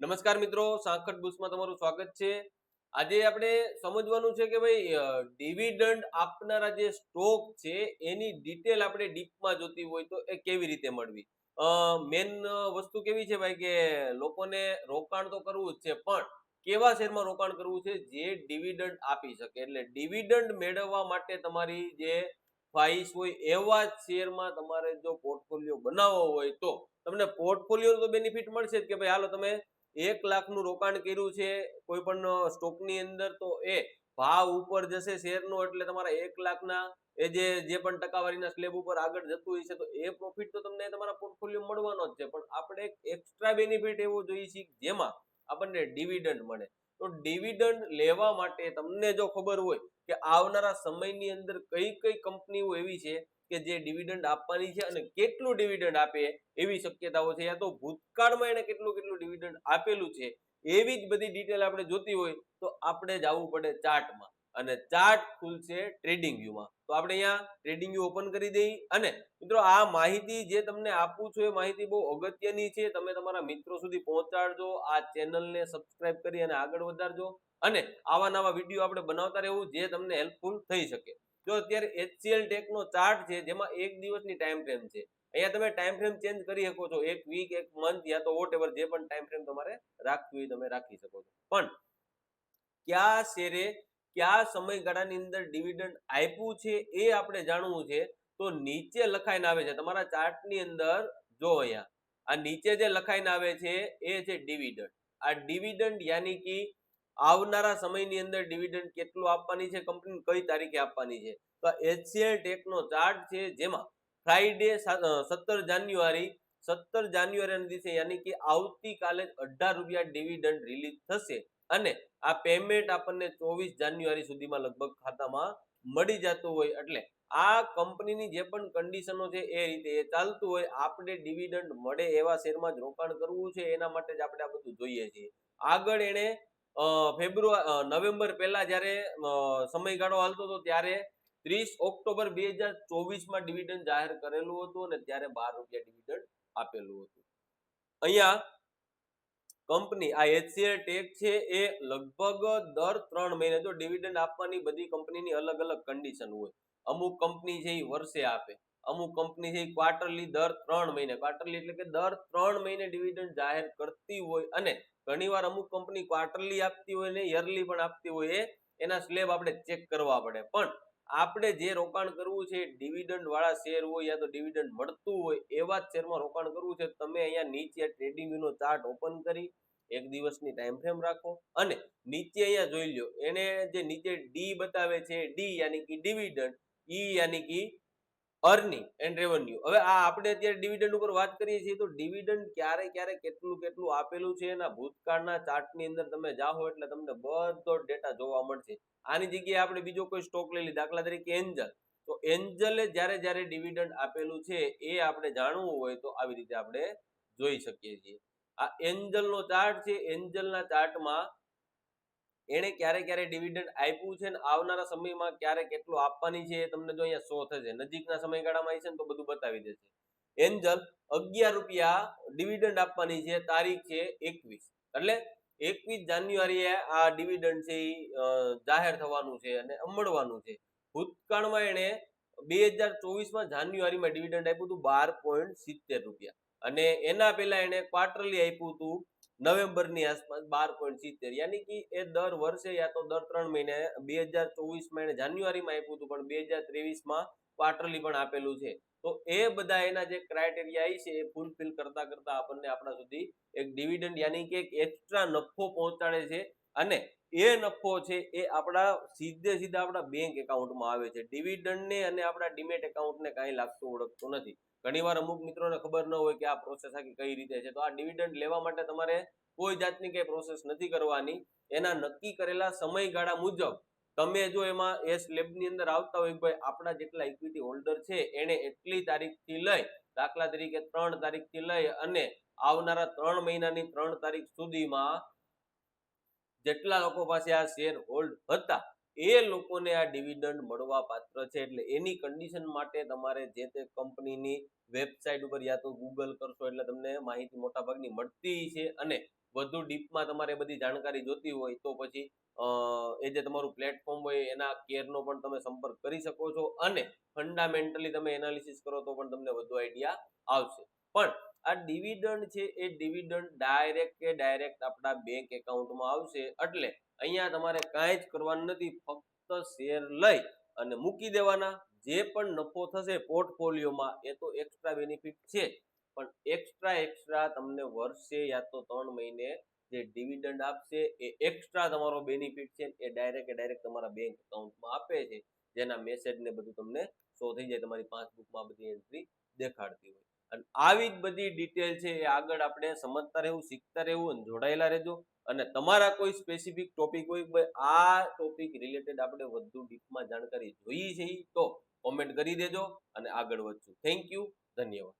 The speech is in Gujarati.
નમસ્કાર મિત્રો સાંકટ બુસમાં તમારું સ્વાગત છે. આજે આપણે સમજવાનું છે કે ભાઈ ડિવિડન્ડ આપનારા જે સ્ટોક છે, એની ડિટેલ આપણે ડીપમાં જોતી હોય તો એ કેવી રીતે મળવી? મેન વસ્તુ કેવી છે ભાઈ કે લોકોને રોકાણ તો કરવું જ છે, પણ કેવા શેરમાં રોકાણ કરવું છે જે ડિવિડન્ડ આપી શકે? એટલે ડિવિડન્ડ મેળવવા માટે તમારી જે ફાઈસ હોય એવા શેરમાં તમારે જો પોર્ટફોલિયો બનાવવો હોય તો તમને પોર્ટફોલિયો તો બેનિફિટ મળશે જ કે ભાઈ, હાલો તમે એક લાખનું રોકાણ કર્યું છે, કોઈ પણ સ્ટોકની અંદર, તો એ ભાવ ઉપર જશે શેરનો, એટલે તમારા એક લાખના, એ જે જે પણ ટકાવારીના સ્લેબ ઉપર આગળ જતું હોય છે, તો એ પ્રોફિટ તો તમને તમારા પોર્ટફોલિયો મળવાનો જ છે. પણ આપણે એક એક્સ્ટ્રા બેનિફિટ એવો જોઈએ છે જેમાં આપણને ડિવિડન્ડ મળે. તો ડિવિડન્ડ લેવા માટે તમને જો ખબર હોય કે આવનારા સમયની અંદર કઈ કઈ કંપનીઓ એવી છે કે જે ડિવિડન્ડ આપવાની છે અને કેટલું ડિવિડન્ડ આપે એવી શક્યતાઓ છે. યા તો ભૂતકાળમાં એને કેટલું કેટલું ડિવિડન્ડ આપેલું છે એવી જ બધી ડિટેલ આપણે જોતી હોય તો આપણે જવું પડે ચાર્ટમાં. અને ચાર્ટ ખુલશે ટ્રેડિંગ વ્યૂમાં તો આપણે અહીંયા ટ્રેડિંગ વ્યૂ ઓપન કરી દઈ અને મિત્રો આ માહિતી જે તમને આપું છું એ માહિતી બહુ અગત્યની છે. તમે તમારા મિત્રો સુધી પહોંચાડજો, આ ચેનલને સબસ્ક્રાઇબ કરી અને આગળ વધારજો અને આવા નવા વીડિયો આપણે બનાવતા રહેવું જે તમને હેલ્પફુલ થઈ શકે. જો અત્યારે એચસીએલ ટેકનો ચાર્ટ છે, જેમાં એક દિવસની ટાઈમ ફ્રેમ છે. અહીંયા તમે ટાઈમ ફ્રેમ ચેન્જ કરી શકો છો. એક વીક એક મંથ યા તો વોટ જે પણ ટાઈમ ફ્રેમ તમારે રાખવી હોય તમે રાખી શકો છો. પણ કયા શેરે, કયા સમયગાળાની અંદર ડિવિડન્ડ આપ્યું છે એ આપણે જાણવું છે, તો નીચે લખાઈને આવે છે. તમારા ચાર્ટની અંદર જો અહીંયા, આ નીચે જે લખાઈને આવે છે, એ છે ડિવિડન્ડ આ ડિવિડન્ડ યાની કે આવનારા સમયની અંદર ડિવિડન્ડ કેટલું આપવાની છે કંપની કઈ તારીખે આપવાની છે? તો એચસીએલ ટેકનો ચાર્ટ છે, જેમાં ફ્રાઈડે સત્તર જાન્યુઆરી, સત્તર જાન્યુઆરીના દિવસે યાની કે આવતીકાલે અઢાર રૂપિયા ડિવિડન્ડ રિલીઝ થશે અને આ પેમેન્ટ આપણને ચોવીસ જાન્યુઆરી સુધીમાં લગભગ ખાતામાં મળી જતું હોય. એટલે આ કંપનીની જે પણ કન્ડિશનો છે એ રીતે એ ચાલતું હોય, આપણે ડિવિડન્ડ મળે એવા શેરમાં જ રોકાણ કરવું છે, એના માટે જ આપણે આ બધું જોઈએ છીએ. આગળ એણે ફેબ્રુઆરી નવેમ્બર પહેલા જ્યારે સમયગાળો હાલતો હતો ત્યારે ત્રીસ ઓક્ટોબર બે હજાર ચોવીસમાં ડિવિડન્ડ જાહેર કરેલું હતું અને ત્યારે બાર રૂપિયા ડિવિડન્ડ આપેલું હતું. અહીંયા કંપની, આ એચસીએલ ટેક છે, એ લગભગ દર ત્રણ મહિને જો ડિવિડન્ડ આપવાની બધી કંપનીની અલગ અલગ કન્ડિશન હોય. અમુક કંપની છે એ વર્ષે આપે. અમુક કંપની છે ક્વાર્ટરલી દર ત્રણ મહિને ક્વાર્ટરલી એટલે કે દર ત્રણ મહિને ડિવિડન્ડ જાહેર કરતી હોય અને ઘણીવાર અમુક કંપની ક્વાર્ટરલી આપતી હોય ને યરલી પણ આપતી હોય એના સ્લેબ આપણે ચેક કરવા પડે. પણ આપણે જે રોકાણ કરવું છે ડિવિડન્ડ વાળા શેર હોય યા તો ડિવિડન્ડ મળતું હોય, એવા જ શેરમાં રોકાણ કરવું છે, તમે અહીંયા નીચે ટ્રેડિંગ નો ચાર્ટ ઓપન કરી, એક દિવસની ટાઈમ ફ્રેમ રાખો અને નીચે અહીંયા જોઈ લો એને જે નીચે ડી બતાવે છે ડી યાની કે ડિવિડન્ડ ઈ યાની કે અર્નિંગ એન્ડ રેવન્યુ હવે આ આપણે અત્યારે ડિવિડન્ડ ઉપર વાત કરીએ છીએ તો ડિવિડન્ડ ક્યારે ક્યારે કેટલું કેટલું આપેલું છે એના ભૂતકાળના ચાર્ટની અંદર તમે જાઓ એટલે તમને બધો ડેટા જોવા મળશે. આની જગ્યાએ આપણે બીજો કોઈ સ્ટોક લઈ લીધો. દાખલા તરીકે એન્જલ તો એન્જલે જ્યારે જ્યારે ડિવિડન્ડ આપેલું છે એ આપણે જાણવું હોય તો આવી રીતે આપણે જોઈ શકીએ છીએ. આ એન્જલનો ચાર્ટ છે. એન્જલના ચાર્ટમાં એણે ક્યારે ક્યારે ડિવિડન્ડ આપ્યું છે આવનારા સમયમાં ક્યારે કેટલું આપવાની છે એ તમને જો અહીંયા શો થશે. નજીકના સમયગાળામાં આવી છે ને તો બધું બતાવી દેશે. એન્જલ અગિયાર રૂપિયા ડિવિડન્ડ આપવાની છે, તારીખ છે એકવીસ. એટલે એકવીસ જાન્યુઆરીએ આ ડિવિડન્ડ છે એ જાહેર થવાનું છે અને અમળવાનું છે. ભૂતકાળમાં એણે બે હજાર ચોવીસમાં જાન્યુઆરીમાં ડિવિડન્ડ આપ્યું હતું બાર પોઈન્ટ સિત્તેર રૂપિયા. અને એના પહેલા એણે ક્વાર્ટરલી આપ્યું હતું નવેમ્બરની આસપાસ બાર પોઈન્ટ સિત્તેર. યાની કે એ દર વર્ષે યા તો દર ત્રણ મહિને બે હજાર ચોવીસમાં એને જાન્યુઆરીમાં આપ્યું હતું, પણ બે હજાર ત્રેવીસમાં ક્વાર્ટરલી પણ આપેલું છે. તો એ બધા એના જે ક્રાઇટેરિયા છે એ ફૂલફિલ કરતા કરતા આપણને આપણા સુધી એક ડિવિડન્ડ યાની કે એક એક્સ્ટ્રા નફો પહોંચાડે છે. અને એ નફો છે એ આપણા સીધે સીધા આપણા બેંક એકાઉન્ટમાં આવે છે. ડિવિડન્ડને અને આપણા ડીમેટ એકાઉન્ટને કાંઈ લાગતું ઓળખતું નથી. ઘણીવાર અમુક મિત્રોને ખબર ન હોય કે આ પ્રોસેસ આખી કઈ રીતે છે. તો આ ડિવિડન્ડ લેવા માટે તમારે કોઈ જાતની કંઈ પ્રોસેસ નથી કરવાની. એના નક્કી કરેલા સમયગાળા મુજબ તમે જો એમાં એ સ્લેબની અંદર આવતા હોય ભાઈ આપણા જેટલા ઇક્વિટી હોલ્ડર છે, એણે એટલી તારીખથી લઈ, દાખલા તરીકે ત્રણ તારીખથી લઈ અને આવનારા ત્રણ મહિનાની ત્રણ તારીખ સુધીમાં જેટલા લોકો પાસે આ શેર હોલ્ડ હતા, એ લોકોને આ ડિવિડન્ડ મળવા પાત્ર છે. એટલે એની કન્ડિશન માટે તમારે જે તે કંપનીની વેબસાઇટ ઉપર યા તો ગૂગલ કરશો એટલે તમને માહિતી મોટા ભાગની મળતી છે. અને વધુ ડીપમાં તમારે બધી જાણકારી જોતી હોય તો પછી એ જે તમારું પ્લેટફોર્મ હોય એના કેરનો પણ તમે સંપર્ક કરી શકો છો. અને ફંડામેન્ટલી તમે એનાલિસિસ કરો તો પણ તમને વધુ આઈડિયા આવશે. પણ આ ડિવિડન્ડ છે, એ ડિવિડન્ડ ડાયરેક્ટ કે ડાયરેક્ટ આપણા બેંક એકાઉન્ટમાં આવશે. એટલે અહીંયા તમારે કાંઈ જ કરવાનું નથી, ફક્ત શેર લઈ અને મૂકી દેવાના. જે પણ નફો થશે પોર્ટફોલિયોમાં એ તો એક્સ્ટ્રા બેનિફિટ છે પણ એક્સ્ટ્રા એક્સ્ટ્રા તમને વર્ષે યા તો ત્રણ મહિને જે ડિવિડન્ડ આપશે, એ એક્સ્ટ્રા તમારો બેનિફિટ છે, એ ડાયરેક્ટ ડાયરેક્ટ તમારા બેંક એકાઉન્ટમાં આપે છે. જેના મેસેજ ને બધું તમને શો થઈ જાય, તમારી પાસબુકમાં બધી એન્ટ્રી દેખાડતી હોય. અને આવી જ બધી ડિટેલ છે એ આગળ આપણે સમજતા રહેવું, શીખતા રહેવું અને જોડાયેલા રહેજો. અને તમારા કોઈ સ્પેસિફિક ટોપિક હોય આ ટોપિક રિલેટેડ આપણે વધુ ડીપમાં જાણકારી જોઈએ છે તો કોમેન્ટ કરી દેજો અને આગળ વધશું. થેન્ક યુ ધન્યવાદ.